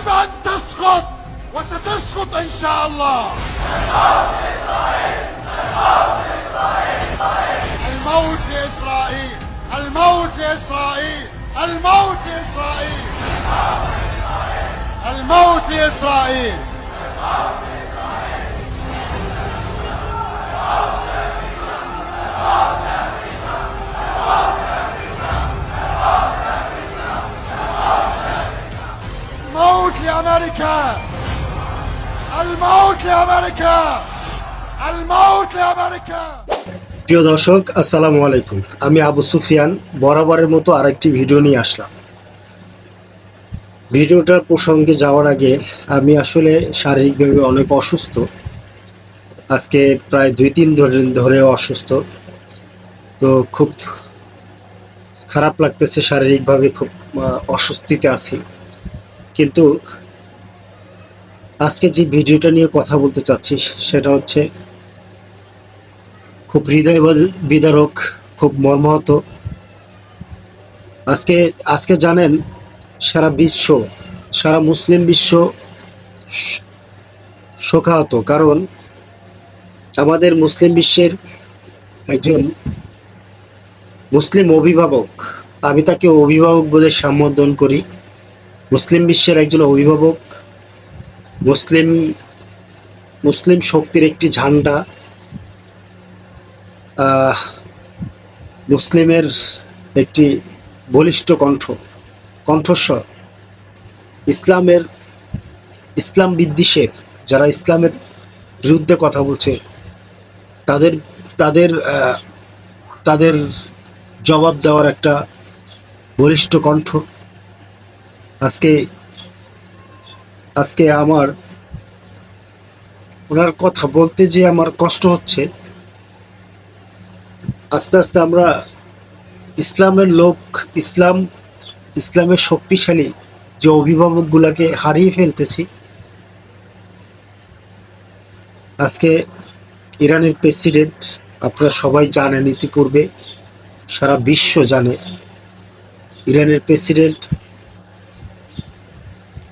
يجب أن تسقط وستسقط إن شاء الله. الموت لإسرائيل الموت لإسرائيل الموت لإسرائيل. الموت لإسرائيل. لأمريكا الموت لأمريكا الموت لأمريكا প্রিয় দর্শক আসসালামু আলাইকুম আমি আবু সুফিয়ান বরাবরের মতো আরেকটি ভিডিও নিয়ে আসলাম ভিডিওটার প্রসঙ্গে যাওয়ার আগে আমি আসলে শারীরিকভাবে অনেক অসুস্থ আজকে প্রায় দুই তিন দিন ধরে অসুস্থ তো খুব খারাপ লাগতেছে শারীরিকভাবে খুব আহ, অস্বস্তিতে আছি কিন্তু আজকে যে ভিডিওটা নিয়ে কথা বলতে চাচ্ছি, সেটা হচ্ছে খুব হৃদয় বদ- বিদারক, খুব মর্মাহত। আজকে আজকে জানেন, সারা বিশ্ব, সারা মুসলিম বিশ্ব শোকাহত। কারণ আমাদের মুসলিম বিশ্বের একজন মুসলিম অভিভাবক, আমি তাকে অভিভাবক বলে সম্বোধন করি। মুসলিম বিশ্বের একজন অভিভাবক মুসলিম মুসলিম শক্তির একটি ঝান্ডা মুসলিমের একটি বলিষ্ঠ কণ্ঠ, কণ্ঠস্বর। ইসলামের, ইসলাম বিদ্বেষের, যারা ইসলামের বিরুদ্ধে কথা বলছে, তাদের তাদের তাদের জবাব দেওয়ার একটা বলিষ্ঠ কণ্ঠ। আজকে আজকে আমার ওনার কথা বলতে যে আমার কষ্ট হচ্ছে, আস্তে আস্তে আমরা ইসলামের লোক, ইসলাম, ইসলামের শক্তিশালী যে অভিভাবকগুলোকে হারিয়ে ফেলতেছি। আজকে ইরানের প্রেসিডেন্ট, আপনারা সবাই জানেন, ইতিপূর্বে সারা বিশ্ব জানে, ইরানের প্রেসিডেন্ট,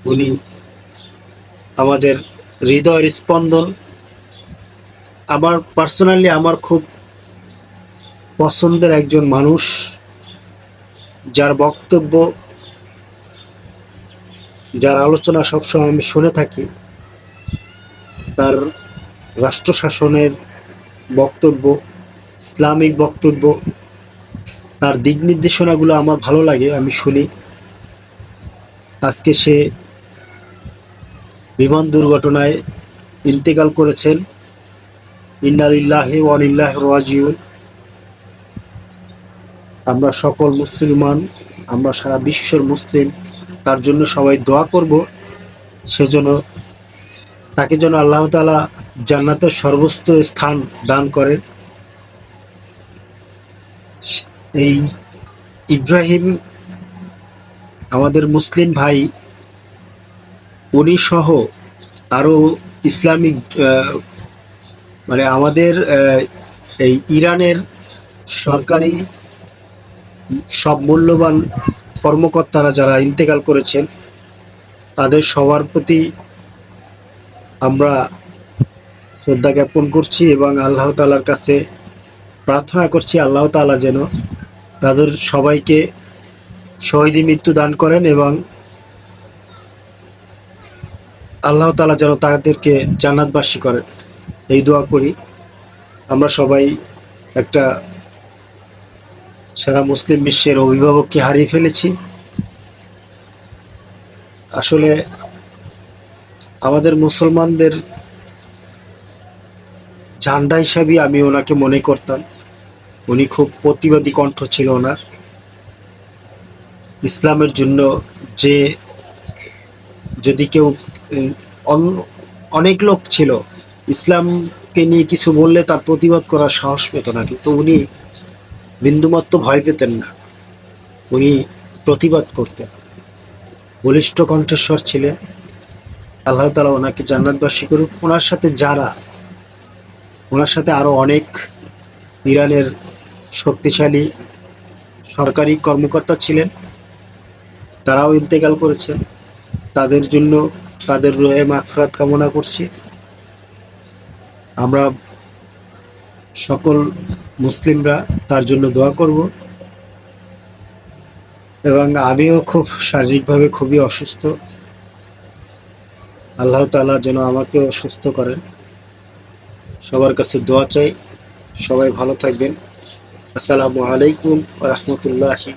উনি আমাদের হৃদয়ের স্পন্দন। আমার পার্সোনালি আমার খুব পছন্দের একজন মানুষ, যার বক্তব্য, যার আলোচনা সবসময় আমি শুনে থাকি, তার রাষ্ট্র শাসনের বক্তব্য, ইসলামিক বক্তব্য, তার দিক নির্দেশনাগুলো আমার ভালো লাগে, আমি শুনি। আজকে সে বিমান দুর্ঘটনায় ইন্তেকাল করেছেন। ইন্নালিল্লাহি ওয়ানিল্লাহ রাজিউন। আমরা সকল মুসলমান, আমরা সারা বিশ্বের মুসলিম, তার জন্য সবাই দোয়া করব। সেজন্য তাকে যেন আল্লাহ তাআলা জান্নাতের সর্বোচ্চ স্থান দান করেন। এই ইব্রাহিম, আমাদের মুসলিম ভাই উনি সহ আরও ইসলামিক মানে আমাদের এই ইরানের সরকারি সব মূল্যবান কর্মকর্তারা যারা ইন্তেকাল করেছেন, তাদের সবার প্রতি আমরা শ্রদ্ধা জ্ঞাপন করছি এবং আল্লাহ তালার কাছে প্রার্থনা করছি, আল্লাহ তাআলা যেন তাদের সবাইকে শহীদি মৃত্যু দান করেন এবং আল্লাহ তাআলা যেন তাদেরকে জান্নাতবাসী করেন এই দোয়া করি, আমরা সবাই একটা সারা মুসলিম বিশ্বের অভিভাবককে হারিয়ে ফেলেছি। আসলে আমাদের মুসলমানদের ঝান্ডা হিসাবে আমি ওনাকে মনে করতাম। উনি খুব প্রতিবাদী কণ্ঠ ছিল ওনার। ইসলামের জন্য যে, যদি কেউ অনেক লোক ছিল। ইসলামকে নিয়ে কিছু বললে তার প্রতিবাদ করার সাহস পেত না, কিন্তু উনি বিন্দুমাত্র ভয় পেতেন না। উনি প্রতিবাদ করতেন। বলিষ্ঠ কণ্ঠস্বর ছিলেন। আল্লাহ তালা ওনাকে জান্নাতবাসী করুক। ওনার সাথে যারা, ওনার সাথে আরও অনেক ইরানের শক্তিশালী সরকারি কর্মকর্তা ছিলেন। তারাও ইন্তেকাল করেছেন। তাদের জন্য তাদের রয়ে মাফরাত কামনা করছি। আমরা সকল মুসলিমরা তার জন্য দোয়া করব এবং আমিও খুব শারীরিকভাবে খুবই অসুস্থ। আল্লাহ তাআলা যেন আমাকেও সুস্থ করেন। সবার কাছে দোয়া চাই। সবাই ভালো থাকবেন। আসসালামু আলাইকুম রহমতুল্লাহি